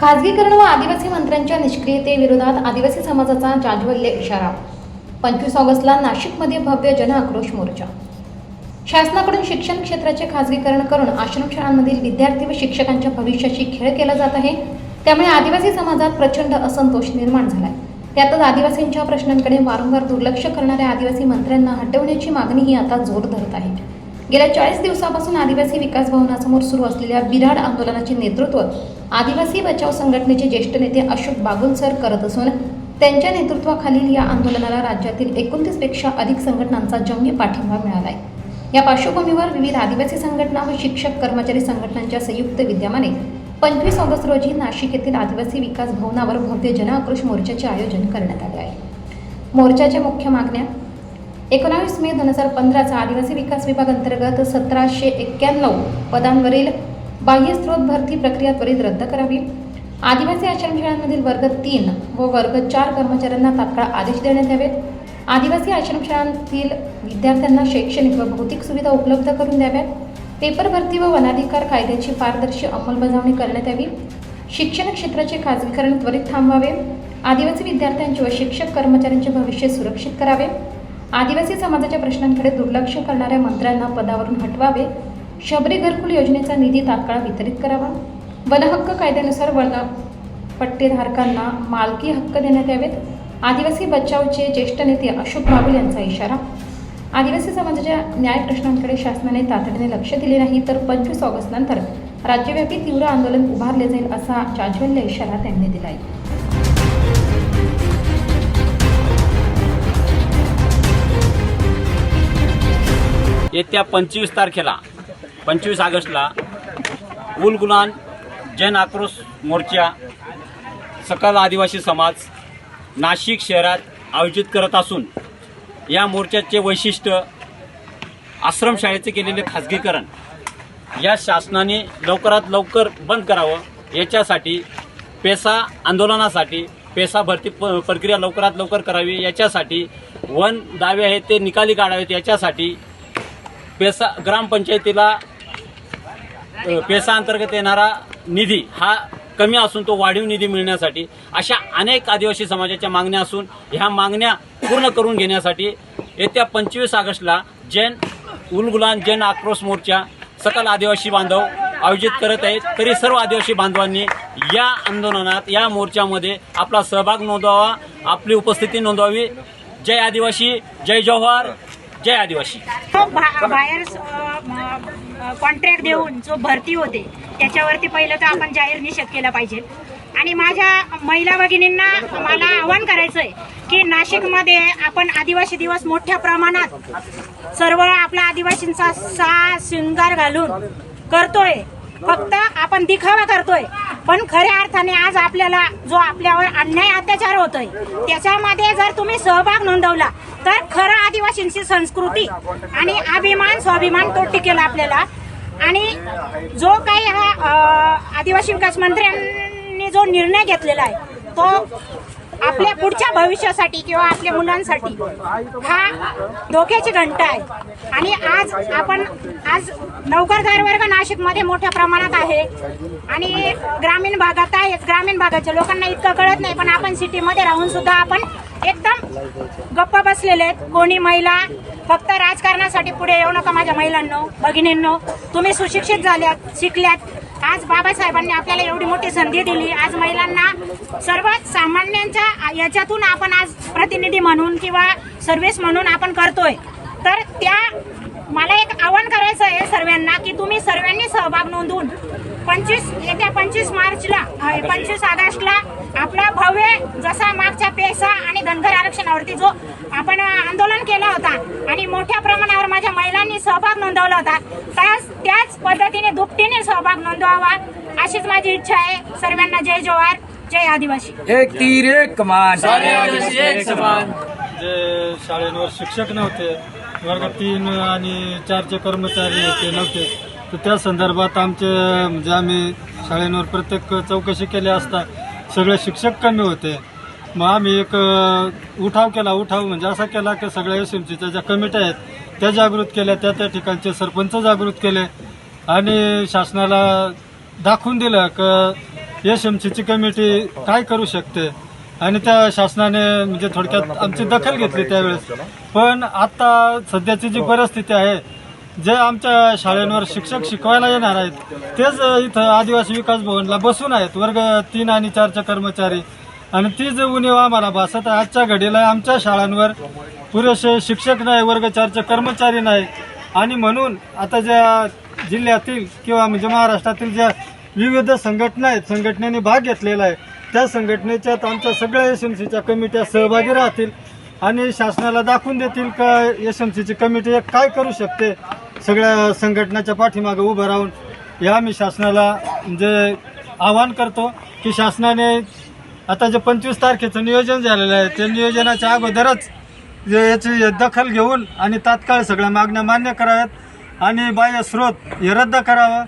खाजगीकरण व आदिवासी मंत्र्यांच्या निष्क्रियतेविरोधात आदिवासी समाजाचा जाज्वल्य इशारा. पंचवीस ऑगस्टला नाशिकमध्ये भव्य जनआक्रोश मोर्चा. शासनाकडून शिक्षण क्षेत्राचे खाजगीकरण करून आश्रमशाळांमधील विद्यार्थी व शिक्षकांच्या भविष्याशी खेळ केला जात आहे. त्यामुळे आदिवासी समाजात प्रचंड असंतोष निर्माण झालाय. त्यातच आदिवासींच्या प्रश्नांकडे वारंवार दुर्लक्ष करणाऱ्या आदिवासी मंत्र्यांना हटवण्याची मागणीही आता जोर धरत आहे. गेल्या चाळीस दिवसापासून आदिवासी विकास भवनासमोर सुरू असलेल्या बिराड आंदोलनाचे नेतृत्व आदिवासी बचाव संघटनेचे ज्येष्ठ नेते अशोक बागुलसर करत असून त्यांच्या नेतृत्वाखालील या आंदोलनाला राज्यातील एकोणतीसपेक्षा अधिक संघटनांचा जंगी पाठिंबा मिळाला आहे या पार्श्वभूमीवर विविध आदिवासी संघटना व शिक्षक कर्मचारी संघटनांच्या संयुक्त विद्यमाने पंचवीस ऑगस्ट रोजी नाशिक येथील आदिवासी विकास भवनावर भव्य जनआक्रोश मोर्चाचे आयोजन करण्यात आले आहे. मोर्चाच्या मुख्य मागण्या एकोणावीस मे दोन हजार पंधराचा आदिवासी विकास विभाग अंतर्गत सतराशे एक्क्याण्णव पदांवरील बाह्य स्रोत भरती प्रक्रिया त्वरित रद्द करावी. आदिवासी आश्रमशाळांमधील वर्ग तीन व वर्ग चार कर्मचाऱ्यांना तात्काळ आदेश देण्यात यावेत आदिवासी आश्रमशाळांतील विद्यार्थ्यांना शैक्षणिक व भौतिक सुविधा उपलब्ध करून द्याव्यात पेपर भरती व वनाधिकार कायद्याची पारदर्शी अंमलबजावणी करण्यात यावी. शिक्षण क्षेत्राचे खाजगीकरण त्वरित थांबवावे. आदिवासी विद्यार्थ्यांचे व शिक्षक कर्मचाऱ्यांचे भविष्य सुरक्षित करावे. आदिवासी समाजाच्या प्रश्नांकडे दुर्लक्ष करणाऱ्या मंत्र्यांना पदावरून हटवावे शबरी घरकुल योजनेचा निधी तात्काळ वितरित करावा वनहक्क कायद्यानुसार वन पट्टेधारकांना मालकी हक्क देण्यात यावेत आदिवासी बचावचे ज्येष्ठ नेते अशोक बाबुल यांचा इशारा. आदिवासी समाजाच्या न्याय प्रश्नांकडे शासनाने तातडीने लक्ष दिले नाही तर पंचवीस ऑगस्ट नंतर राज्यव्यापी तीव्र आंदोलन उभारले जाईल असा जाज्वल्य इशारा त्यांनी दिला आहे येत्या पंचवीस तारखेला पंचवीस ऑगस्टला उलगुलान जन आक्रोश मोर्चा सकल आदिवासी समाज नाशिक शहरात आयोजित करत असून या मोर्चाचे वैशिष्ट्य आश्रमशाळेचे केलेले खाजगीकरण या शासनाने लवकरात लवकर बंद करावं. याच्यासाठी पेसा आंदोलनासाठी पेसा भरती प प्रक्रिया लवकरात लवकर करावी. याच्यासाठी वन दावे आहेत ते निकाली काढावेत. याच्यासाठी पेसा ग्रामपंचायतीला पेसा अंतर्गत येणारा निधी हा कमी असून तो वाढीव निधी मिळण्यासाठी अशा अनेक आदिवासी समाजाच्या मागण्या असून ह्या मागण्या पूर्ण करून घेण्यासाठी येत्या पंचवीस ऑगस्टला जैन उलगुलान जैन आक्रोश मोर्चा सकल आदिवासी बांधव आयोजित करत आहेत. तरी सर्व आदिवासी बांधवांनी या आंदोलनात या मोर्चामध्ये आपला सहभाग नोंदवावा आपली उपस्थिती नोंदवावी. जय आदिवासी जय जवाहर. जय आदिवासी. हो, बाहेर कॉन्ट्रॅक्ट देऊन जो भरती होते त्याच्यावरती पहिलं तर आपण जाहीर निषेध केला पाहिजे. आणि माझ्या महिला भगिनींना मला आवाहन करायचंय की नाशिकमध्ये आपण आदिवासी दिवस मोठ्या प्रमाणात सर्व आपला आदिवासींचा सा शृंगार घालून करतोय. फक्त आपण दिखावा करतोय. पण खऱ्या अर्थाने आज आपल्याला जो आपल्यावर अन्याय अत्याचार होतोय त्याच्यामध्ये जर तुम्ही सहभाग नोंदवला तर खरं आदिवासींची संस्कृती आणि अभिमान स्वाभिमान तो टिकेल आपल्याला. आणि जो काही हा आदिवासी विकास मंत्र्यांनी जो निर्णय घेतलेला आहे तो आपल्या पुढच्या भविष्यासाठी किंवा आपल्या मुलांसाठी हा धोक्याची घंटा आहे. आणि आज आपण आज नोकरदार वर्ग नाशिकमध्ये मोठ्या प्रमाणात आहे. आणि ग्रामीण भागात आहेच ग्रामीण भागाच्या लोकांना इतकं कळत नाही पण आपण सिटीमध्ये राहून सुद्धा आपण एकदम गप्प बसलेले आहेत. कोणी महिला फक्त राजकारणासाठी पुढे येऊ नका माझ्या महिलांनो भगिनींनो. तुम्ही सुशिक्षित झाल्यात शिकल्यात. आज बाबासाहेबांनी आपल्याला एवढी मोठी संधी दिली. आज महिलांना सर्व सामान्यांच्या याच्यातून आपण आज प्रतिनिधी म्हणून किंवा सर्व्हिस म्हणून आपण करतोय. तर त्या मला एक आव्हान करायचं आहे सर्वांना की तुम्ही सर्वांनी सहभाग नोंदवून पंचवीस येत्या पंचवीस मार्चला पंचवीस ऑगस्टला आपला भव्य जसा मागच्या पेसा आणि धनगर आरक्षणावरती जो आपण आंदोलन केलं होता आणि मोठ्या प्रमाणावर माझ्या महिलांनी सहभाग नोंदवला होता त्याच त्याच पद्धतीने दुपटीने सहभाग नोंदवावा अशीच माझी इच्छा आहे. सर्वांना जय जवाहर जय आदिवासी. एक तीर एक कमान शाळेवर शिक्षक नव्हते वर्ग तीन आणि चारचे कर्मचारी ते नव्हते. तर त्या संदर्भात आमचे म्हणजे आम्ही शाळेंवर प्रत्येक चौकशी केली असता सगळे शिक्षक कमी होते. मग आम्ही एक उठाव केला. उठाव म्हणजे असा केला की सगळ्या एस एम सीच्या ज्या कमिट्या आहेत त्या जागृत केल्या. त्या त्या ठिकाणचे सरपंच जागृत केले. आणि शासनाला दाखवून दिलं की एस एम सीची कमिटी काय करू शकते? आणि त्या शासनाने म्हणजे थोडक्यात आमची दखल घेतली त्यावेळेस. पण आता सध्याची जी परिस्थिती आहे जे आमच्या शाळांवर शिक्षक शिकवायला येणार आहेत तेच इथं आदिवासी विकास भवनला बसून आहेत वर्ग तीन आणि चारचे कर्मचारी. आणि ती जे उणीव आम्हाला भासत आहे आजच्या घडीला आमच्या शाळांवर पुरेसे शिक्षक नाही वर्ग चारचे कर्मचारी नाही. आणि म्हणून आता ज्या जिल्ह्यातील किंवा म्हणजे महाराष्ट्रातील ज्या विविध संघटना आहेत संघटनेने भाग घेतलेला आहे त्या संघटनेच्यात आमच्या सगळ्या एस एम सीच्या कमिट्या सहभागी राहतील आणि शासनाला दाखवून देतील का एस एम सीची कमिटी काय करू शकते? सगळ्या संघटनाच्या पाठीमागं उभं राहून या मी शासनाला म्हणजे आवाहन करतो की शासनाने आता जे पंचवीस तारखेचं नियोजन झालेलं आहे ते नियोजनाच्या अगोदरच जे याची दखल घेऊन आणि तात्काळ सगळ्या मागण्या मान्य कराव्यात आणि बाह्य स्रोत हे रद्द करावं.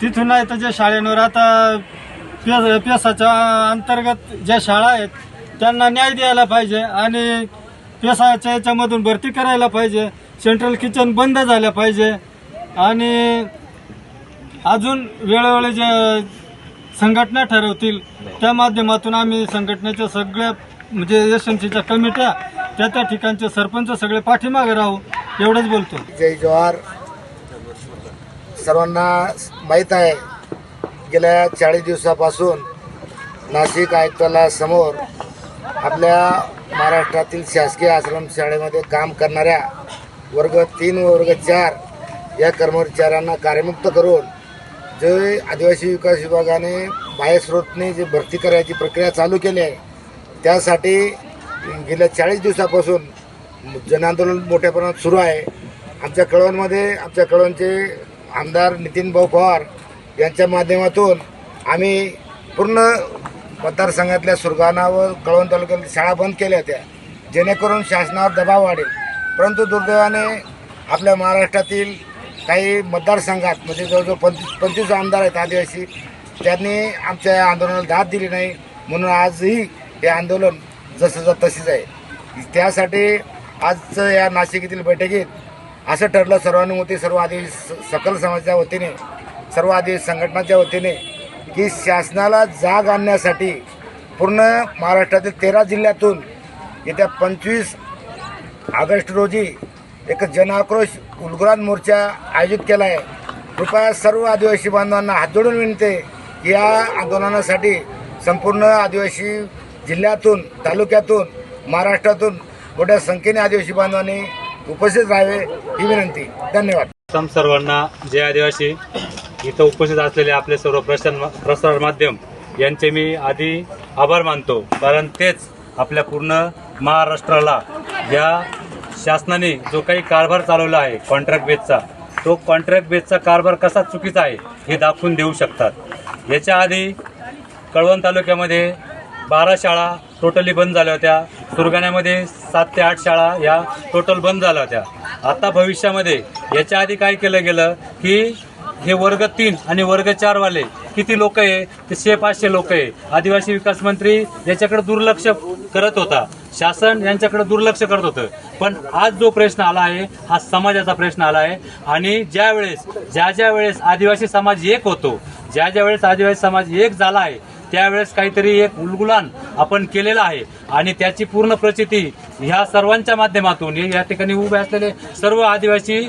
तिथून नाही तर जे शाळेंवर आता पेस पेसाच्या अंतर्गत ज्या शाळा आहेत त्यांना न्याय द्यायला पाहिजे आणि पेसाच्या याच्यामधून भरती करायला पाहिजे. सेंट्रल किचन बंद झाल्या पाहिजे. आणि अजून वेळोवेळी जे संघटना ठरवतील त्या माध्यमातून आम्ही संघटनेच्या सगळ्या म्हणजे एस एम सीच्या कमिट्या त्या त्या ठिकाणचे सरपंच सगळे पाठीमागे राहू एवढंच बोलतो. जय जवाहर सर्वांना माहीत आहे गेल्या चाळीस दिवसापासून नाशिक आयुक्ताला समोर आपल्या महाराष्ट्रातील शासकीय आश्रमशाळेमध्ये काम करणाऱ्या वर्ग तीन व वर्ग चार या कर्मचाऱ्यांना कार्यमुक्त करून जे आदिवासी विकास विभागाने बाह्यस्रोतने जे भरती करायची प्रक्रिया चालू केली आहे त्यासाठी गेल्या चाळीस दिवसापासून जनआंदोलन मोठ्या प्रमाणात सुरू आहे. आमच्या कळवणमध्ये आमच्या कळवणचे आमदार नितीन भाऊ पवार यांच्या माध्यमातून आम्ही पूर्ण मतदारसंघातल्या सुरगाणा व कळवण तालुक्यातील शाळा बंद केल्या होत्या जेणेकरून शासनावर दबाव वाढेल. परंतु दुर्दैवाने आपल्या महाराष्ट्रातील काही मतदारसंघात म्हणजे जवळजवळ पंचवीस पंचवीस आमदार आहेत आदिवासी त्यांनी आमच्या या आंदोलनाला दाद दिली नाही. म्हणून आजही हे आंदोलन जसं तशीच आहे. त्यासाठी आजचं या नाशिक येथील बैठकीत असं ठरलं सर्वानुमती सर्व आदिवासी सकल समाजाच्या वतीने सर्व आदिवासी संघटनाच्या वतीने की शासनाला जाग आणण्यासाठी पूर्ण महाराष्ट्रातील तेरा जिल्ह्यातून येत्या पंचवीस ऑगस्ट रोजी एक जनआक्रोश उलगुरान मोर्चा आयोजित केला आहे. कृपया सर्व आदिवासी बांधवांना हात जोडून विनते की या आंदोलनासाठी संपूर्ण आदिवासी जिल्ह्यातून तालुक्यातून महाराष्ट्रातून मोठ्या संख्येने आदिवासी बांधवांनी उपस्थित राहावे ही विनंती. धन्यवाद. सर्वांना जय आदिवासी. इथं उपस्थित असलेले आपले सर्व प्रसार प्रसार माध्यम यांचे मी आधी आभार मानतो. कारण तेच आपल्या पूर्ण महाराष्ट्राला या शासनाने जो काही कारभार चालवला आहे कॉन्ट्रॅक्ट बेसचा तो कॉन्ट्रॅक्ट बेसचा कारभार कसा चुकीचा आहे हे दाखवून देऊ शकतात. याच्या आधी कळवण तालुक्यामध्ये बारा शाळा टोटली बंद झाल्या होत्या. सुरगाण्यामध्ये सात ते आठ शाळा या टोटल बंद झाल्या होत्या. आता भविष्यामध्ये याच्या आधी काय केलं गेलं की हे वर्ग तीन आणि वर्ग चार वाले किती लोक आहे? ते शे पाचशे लोक आहे. आदिवासी विकास मंत्री याच्याकडे दुर्लक्ष करत होता. शासन यांच्याकडे दुर्लक्ष करत होतं. पण आज जो प्रश्न आला आहे हा समाजाचा प्रश्न आला आहे. आणि ज्या वेळेस ज्या ज्या वेळेस आदिवासी समाज एक होतो ज्या ज्या वेळेस आदिवासी समाज एक झाला आहे त्यावेळेस काहीतरी एक उलगुलान आपण केलेला आहे. आणि त्याची पूर्ण प्रचिती ह्या सर्वांच्या माध्यमातून या ठिकाणी उभे असलेले सर्व आदिवासी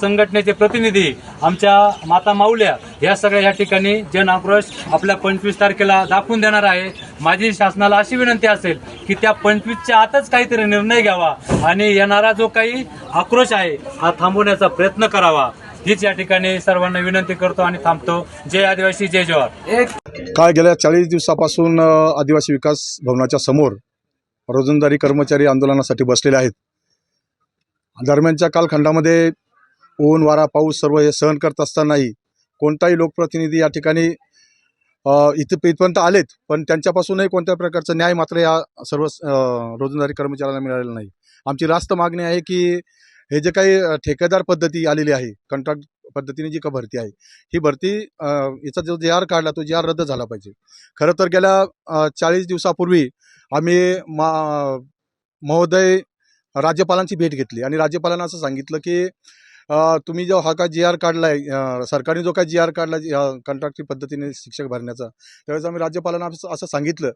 संघटनेचे प्रतिनिधी आमच्या माता माऊल्या या सगळ्या या ठिकाणी जन आक्रोश आपल्या पंचवीस तारखेला दाखवून देणार आहे. माझी शासनाला अशी विनंती असेल की त्या पंचवीसच्या आतच काहीतरी निर्णय घ्यावा आणि येणारा जो काही आक्रोश आहे हा थांबवण्याचा प्रयत्न करावा. हीच या ठिकाणी सर्वांना विनंती करतो आणि थांबतो. जय आदिवासी जय जवाहर काय गेल्या चाळीस दिवसापासून आदिवासी विकास भवनाच्या समोर रोजंदारी कर्मचारी आंदोलनासाठी बसलेले आहेत. दरम्यानच्या कालखंडामध्ये ऊन वारा पाऊस सर्व हे सहन करत असतानाही कोणताही लोकप्रतिनिधी या ठिकाणी इथं इथपर्यंत आलेत पण त्यांच्यापासूनही कोणत्या प्रकारचा न्याय मात्र या सर्व रोजंदारी कर्मचाऱ्यांना मिळालेला नाही. आमची रास्त मागणी आहे की हे जे काही ठेकेदार पद्धती आलेली आहे कंत्राट पद्धतीने जी का भरती आहे ही भरती याचा जो जे आर काढला तो जे आर रद्द झाला पाहिजे. खरं तर गेल्या चाळीस दिवसापूर्वी आम्ही मा महोदय राज्यपालांची भेट घेतली आणि राज्यपालांना असं सांगितलं की तुम्ही जो हा काय जी आर काढला आहे सरकारने जो काय जी आर काढला कॉन्ट्रॅक्टरी पद्धतीने शिक्षक भरण्याचा त्यावेळेस आम्ही राज्यपालांना असं असं सांगितलं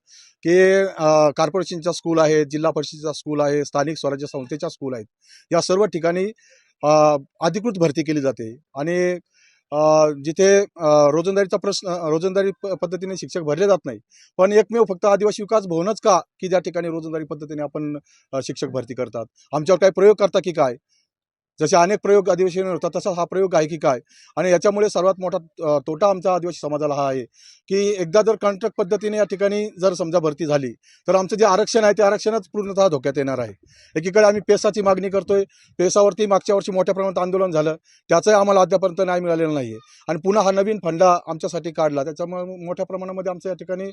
की कॉर्पोरेशनच्या स्कूल आहेत जिल्हा परिषदेचा स्कूल आहे स्थानिक स्वराज्य संस्थेच्या स्कूल आहेत. या सर्व ठिकाणी अधिकृत भरती केली जाते. आणि जिथे रोजंदारीचा प्रश्न रोजंदारी पद्धतीने शिक्षक भरले जात नाही पण एकमेव फक्त आदिवासी विकास भवनच का की ज्या ठिकाणी रोजंदारी पद्धतीने आपण शिक्षक भरती करतात? आमच्यावर काही प्रयोग करता की काय? जसे अनेक प्रयोग अधिवेशनावर होतात तसा हा प्रयोग आहे की काय? आणि याच्यामुळे सर्वात मोठा तोटा आमच्या आदिवासी समाजाला हा आहे की एकदा जर कॉन्ट्रॅक्ट पद्धतीने या ठिकाणी जर समजा भरती झाली तर आमचं जे आरक्षण आहे ते आरक्षणच पूर्णतः धोक्यात येणार आहे. एकीकडे आम्ही पेसाची मागणी करतोय पेसावरती मागच्या वर्षी मोठ्या प्रमाणात आंदोलन झालं त्याचंही आम्हाला अद्यापर्यंत न्याय मिळालेला नाही आहे आणि पुन्हा हा नवीन फंडा आमच्यासाठी काढला त्याच्यामुळे मोठ्या प्रमाणामध्ये आमच्या या ठिकाणी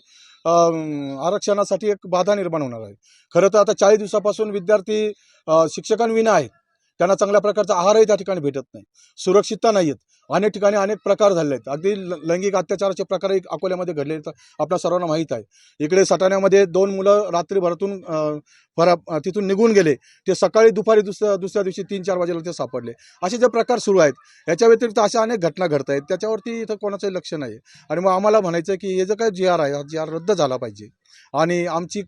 आरक्षणासाठी एक बाधा निर्माण होणार आहे. खरं तर आता चाळीस दिवसापासून विद्यार्थी शिक्षकांविना आहेत. त्यांना चांगल्या प्रकारचा आहारही त्या ठिकाणी भेटत नाही. सुरक्षितता नाही आहेत अनेक ठिकाणी अनेक प्रकार झाले आहेत. अगदी लैंगिक अत्याचाराचे प्रकारही अकोल्यामध्ये घडले आहेत आपल्या सर्वांना माहीत आहे. इकडे सटाण्यामध्ये दोन मुलं रात्रीभरातून फरा तिथून निघून गेले. ते सकाळी दुपारी दुसऱ्या दुसऱ्या दिवशी तीन चार वाजेला ते सापडले. असे जे प्रकार सुरू आहेत याच्या व्यतिरिक्त अशा अनेक घटना घडत आहेत. त्याच्यावरती इथं कोणाचंही लक्ष नाही आणि मग आम्हाला म्हणायचं आहे की हे जे काय जी आर आहे हा जी आर रद्द झाला पाहिजे. आणि आमची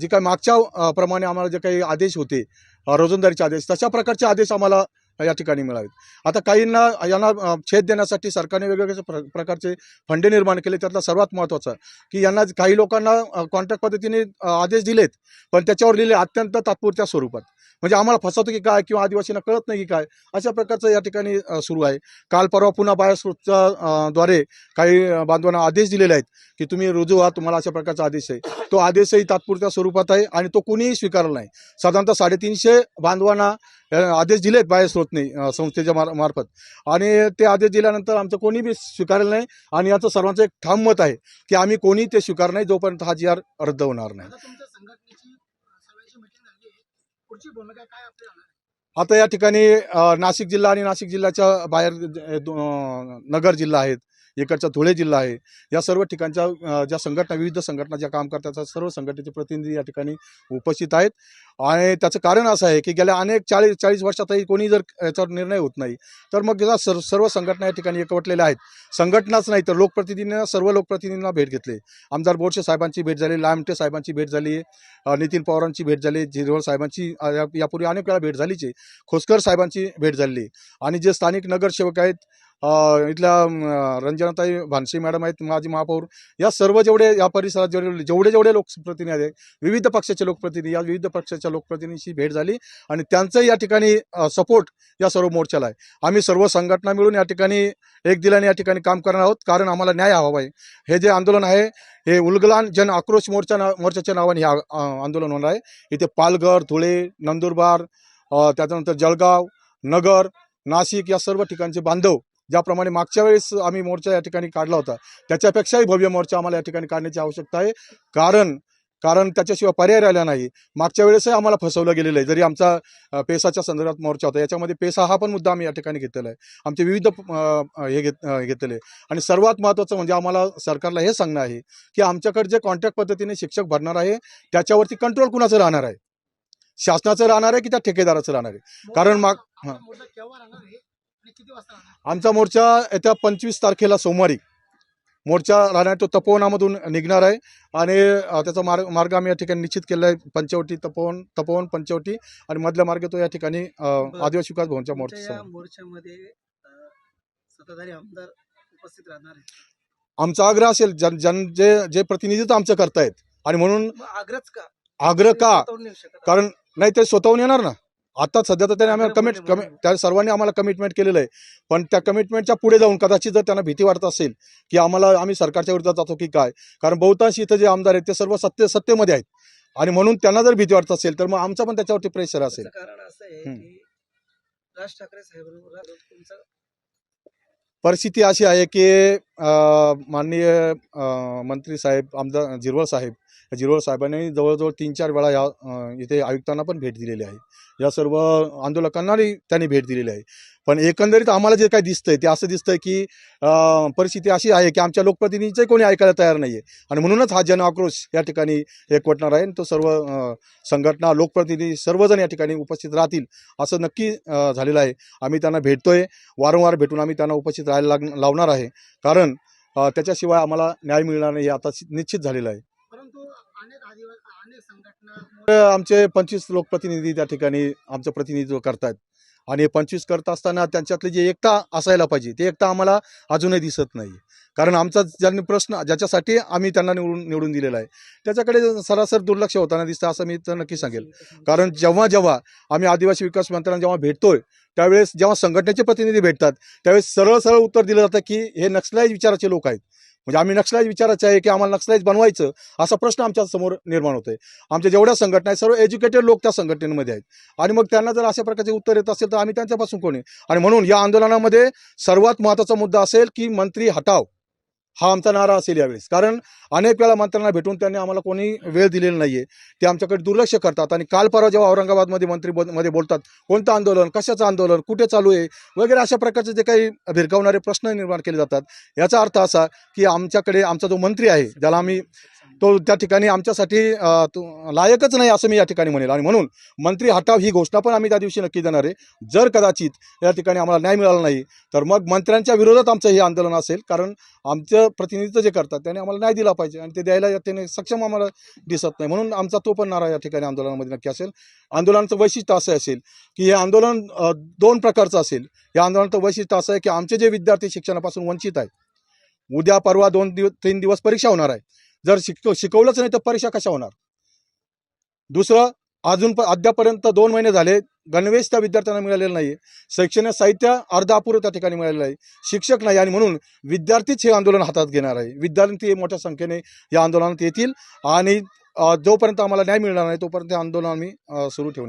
जी काय मागच्या प्रमाणे आम्हाला जे काही आदेश होते रोजंदारीचे आदेश तशा प्रकारचे आदेश आम्हाला या ठिकाणी मिळावेत. आता काहींना यांना छेद देण्यासाठी सरकारने वेगवेगळ्या प्र प्रकारचे फंडे निर्माण केले त्यातला सर्वात महत्त्वाचा की यांना काही लोकांना कॉन्ट्रॅक्ट पद्धतीने आदेश दिलेत पण त्याच्यावर लिहिले अत्यंत तात्पुरत्या स्वरूपात. म्हणजे आम्हाला फसवतो की काय किंवा आदिवासींना कळत नाही की काय अशा प्रकारचं या ठिकाणी सुरू आहे. काल परवा पुन्हा बायोस्रोतच्या द्वारे काही बांधवांना आदेश दिलेले आहेत की तुम्ही रुजू व्हा तुम्हाला अशा प्रकारचा आदेश आहे. तो आदेशही तात्पुरत्या स्वरूपात आहे आणि तो कुणीही स्वीकारला नाही. साधारणतः साडेतीनशे बांधवांना आदेश दिलेत बायोस्रोतने संस्थेच्या मार मार्फत. आणि ते आदेश दिल्यानंतर आमचं कोणी बी स्वीकारलं नाही आणि याचं सर्वांचं एक ठाम मत आहे की आम्ही कोणी ते स्वीकार नाही जोपर्यंत हा जी आर रद्द होणार नाही आता तुमच्या संघटनेची सर्वांची मिटिंग झाली आहे पुढची भूमिका काय आपली राहणार आहे? आता या ठिकाणी नाशिक जिल्हा आणि नाशिक जिल्ह्याच्या बाहेर नगर जिल्हा आहेत. इकडचा धुळे जिल्हा आहे. या सर्व ठिकाणच्या ज्या संघटना विविध संघटना ज्या काम करतात त्या सर्व संघटनेचे प्रतिनिधी या ठिकाणी उपस्थित आहेत. आणि त्याचं कारण असं आहे की गेल्या अनेक चाळीस चाळीस वर्षातही कोणी जर याच्यावर निर्णय होत नाही तर मग या सर्व सर्व संघटना या ठिकाणी एकवटलेल्या आहेत. संघटनाच नाही तर लोकप्रतिनिधींना सर्व लोकप्रतिनिधींना भेट घेतली आमदार बोरसे साहेबांची भेट झाली लामटे साहेबांची भेट झाली नितीन पवारांची भेट झाली झिरवळ साहेबांची या- यापूर्वी अनेक वेळा भेट झालीची खोसकर साहेबांची भेट झाली. आणि जे स्थानिक नगरसेवक आहेत इथल्या रंजनाताई भानसे मॅडम आहेत माजी महापौर. या सर्व जेवढे या परिसरात जेवढे जेवढे जेवढे लोकप्रतिनिधी आहेत विविध पक्षाचे लोकप्रतिनिधी या विविध पक्षाच्या लोकप्रतिनिधीशी भेट झाली आणि त्यांचंही या ठिकाणी सपोर्ट या सर्व मोर्चाला आहे. आम्ही सर्व संघटना मिळून या ठिकाणी एक दिलाने या ठिकाणी काम करणार आहोत कारण आम्हाला न्याय हवा आहे. हे जे आंदोलन आहे हे उलगलान जन आक्रोश मोर्चा ना मोर्चाच्या नावाने हे आंदोलन होणार आहे. इथे पालघर धुळे नंदुरबार त्याच्यानंतर जळगाव नगर नाशिक या सर्व ठिकाणचे बांधव ज्याप्रमाणे मागच्या वेळेस आम्ही मोर्चा या ठिकाणी काढला होता त्याच्यापेक्षाही भव्य मोर्चा आम्हाला या ठिकाणी काढण्याची आवश्यकता आहे. कारण कारण त्याच्याशिवाय पर्याय राहिला नाही. मागच्या वेळेसही आम्हाला फसवलं गेलेलं आहे. जरी आमचा पेसाच्या संदर्भात मोर्चा होता याच्यामध्ये पेसा हा पण मुद्दा आम्ही या ठिकाणी घेतलेला आहे. आमचे विविध हे घेत घेतलेले. आणि सर्वात महत्त्वाचं म्हणजे आम्हाला सरकारला हे सांगणं आहे की आमच्याकडे जे कॉन्ट्रॅक्ट पद्धतीने शिक्षक भरणार आहे त्याच्यावरती कंट्रोल कुणाचं राहणार आहे? शासनाचं राहणार आहे की त्या ठेकेदाराचं राहणार आहे? कारण माग आमचा मोर्चा येत्या पंचवीस तारखेला सोमवारी. मोर्चा राहणार तो तपोवनामधून निघणार आहे. आणि त्याचा मार्ग मार्ग आम्ही या ठिकाणी निश्चित केला आहे. पंचवटी तपोवन तपोवन पंचवटी आणि मधला मार्ग तो या ठिकाणी आदिवासी विकास भवनच्या मोर्चा मोर्चामध्ये अं, सत्ताधारी आमदार उपस्थित राहणार आमचा आग्रह असेल जन जन जे जे प्रतिनिधित्व आमचं करतायत. आणि म्हणून मग आग्रच का? आग्रह का. कारण नाही ते स्वतःहून येणार ना? आता सध्या तर त्याने आम्हाला आग्रह कमिट कमी. त्या सर्वांनी आम्हाला कमिटमेंट केलेलं आहे. पण त्या कमिटमेंटच्या पुढे जाऊन कदाचित जर त्यांना भीती वाटत असेल की आम्हाला आम्ही सरकारच्या विरोधात जातो की काय? कारण बहुतांश इथं जे आमदार आहेत ते सर्व सत्य सत्तेमध्ये आहेत. आणि म्हणून त्यांना जर भीती वाटत असेल तर मग आमचा पण त्याच्यावरती प्रेशर असेल. राज ठाकरे साहेबांवर परिस्थिती अशी आहे की माननीय मंत्री साहेब आमदार जिरवळ साहेब या जिरवळ साहेबांनी जवळजवळ तीन चार वेळा या इथे आयुक्तांना पण भेट दिलेली आहे. या सर्व आंदोलकांनाही त्यांनी भेट दिलेली आहे. पण एकंदरीत आम्हाला जे काही दिसतंय ते असं दिसतंय की परिस्थिती अशी आहे की आमच्या लोकप्रतिनिधीचे कोणी ऐकायला तयार नाही आहे आणि म्हणूनच हा जन आक्रोश या ठिकाणी एकवटणार आहे आणि तो सर्व संघटना लोकप्रतिनिधी सर्वजण या ठिकाणी उपस्थित राहतील असं नक्की झालेलं आहे. आम्ही त्यांना भेटतोय. वारंवार भेटून आम्ही त्यांना उपस्थित राहायला लाग लावणार आहे. कारण त्याच्याशिवाय आम्हाला न्याय मिळणार नाही हे आता निश्चित झालेलं आहे परंतु अनेक आदिवासी अनेक संघटना तर आमचे पंचवीस लोकप्रतिनिधी त्या ठिकाणी आमचं प्रतिनिधित्व करतात आणि पंचवीस करत असताना त्यांच्यातले जे एकता असायला पाहिजे ते एकता आम्हाला अजूनही दिसत नाही. कारण आमचा ज्यांनी प्रश्न ज्याच्यासाठी आम्ही त्यांना निवडून निवडून दिलेला आहे त्याच्याकडे सरासर दुर्लक्ष होताना दिसतं असं मी तर नक्की सांगेल. कारण जेव्हा जेव्हा आम्ही आदिवासी विकास मंत्र्यांना जेव्हा भेटतोय त्यावेळेस जेव्हा संघटनेचे प्रतिनिधी भेटतात त्यावेळेस सरळ सरळ उत्तर दिलं जातं की हे नक्षलाईज विचाराचे लोक आहेत. म्हणजे आम्ही नक्षलाईज विचारायचं आहे की आम्हाला नक्षलाईज बनवायचं असा प्रश्न आमच्यासमोर निर्माण होतोय. आमच्या जेवढ्या संघटना आहेत सर्व एज्युकेटेड लोक त्या संघटनेमध्ये आहेत. आणि मग त्यांना जर अशा प्रकारचे उत्तर येत असेल तर आम्ही त्यांच्यापासून कोणी आणि म्हणून या आंदोलनामध्ये सर्वात महत्त्वाचा मुद्दा असेल की मंत्री हटाव. हा आमचा नारा असेल यावेळेस. कारण अनेक वेळा मंत्र्यांना भेटून त्यांनी आम्हाला कोणी वेळ दिलेला नाहीये. ते आमच्याकडे दुर्लक्ष करतात आणि काल परवा जेव्हा औरंगाबादमध्ये मंत्री मध्ये बोलतात कोणतं आंदोलन? कशाचं आंदोलन? कुठे चालू आहे? वगैरे अशा प्रकारचे जे काही भिरकावणारे प्रश्न निर्माण केले जातात. याचा अर्थ असा की आमच्याकडे आमचा जो मंत्री आहे ज्याला आम्ही तो त्या ठिकाणी आमच्यासाठी तो लायकच नाही असं मी या ठिकाणी म्हणेल. आणि म्हणून मंत्री हटाव ही घोषणा पण आम्ही त्या दिवशी नक्की देणार आहे. जर कदाचित या ठिकाणी आम्हाला न्याय मिळाला नाही तर मग मंत्र्यांच्या विरोधात आमचं हे आंदोलन असेल. कारण आमचं प्रतिनिधित्व जे करतात त्याने आम्हाला न्याय दिला पाहिजे आणि ते द्यायला त्याने सक्षम आम्हाला दिसत नाही. म्हणून आमचा तो पण नारा या ठिकाणी आंदोलनामध्ये नक्की असेल. आंदोलनाचं वैशिष्ट्य असं असेल की हे आंदोलन दोन प्रकारचं असेल. या आंदोलनाचं वैशिष्ट्य असं आहे की आमचे जे विद्यार्थी शिक्षणापासून वंचित आहेत उद्या परवा दोन दिवस तीन दिवस परीक्षा होणार आहे. जर शिकतो शिकवलंच नाही तर परीक्षा कशा होणार? दुसरं अजून अद्यापर्यंत दोन महिने झाले गणवेश त्या विद्यार्थ्यांना मिळालेलं नाही शैक्षणिक साहित्य अर्ध अपुरं त्या ठिकाणी मिळालेलं आहे. शिक्षक नाही आणि म्हणून विद्यार्थीच हे आंदोलन हातात घेणार आहे. विद्यार्थी मोठ्या संख्येने या आंदोलनात येतील आणि जोपर्यंत आम्हाला न्याय मिळणार नाही तोपर्यंत हे आंदोलन आम्ही सुरू ठेवणार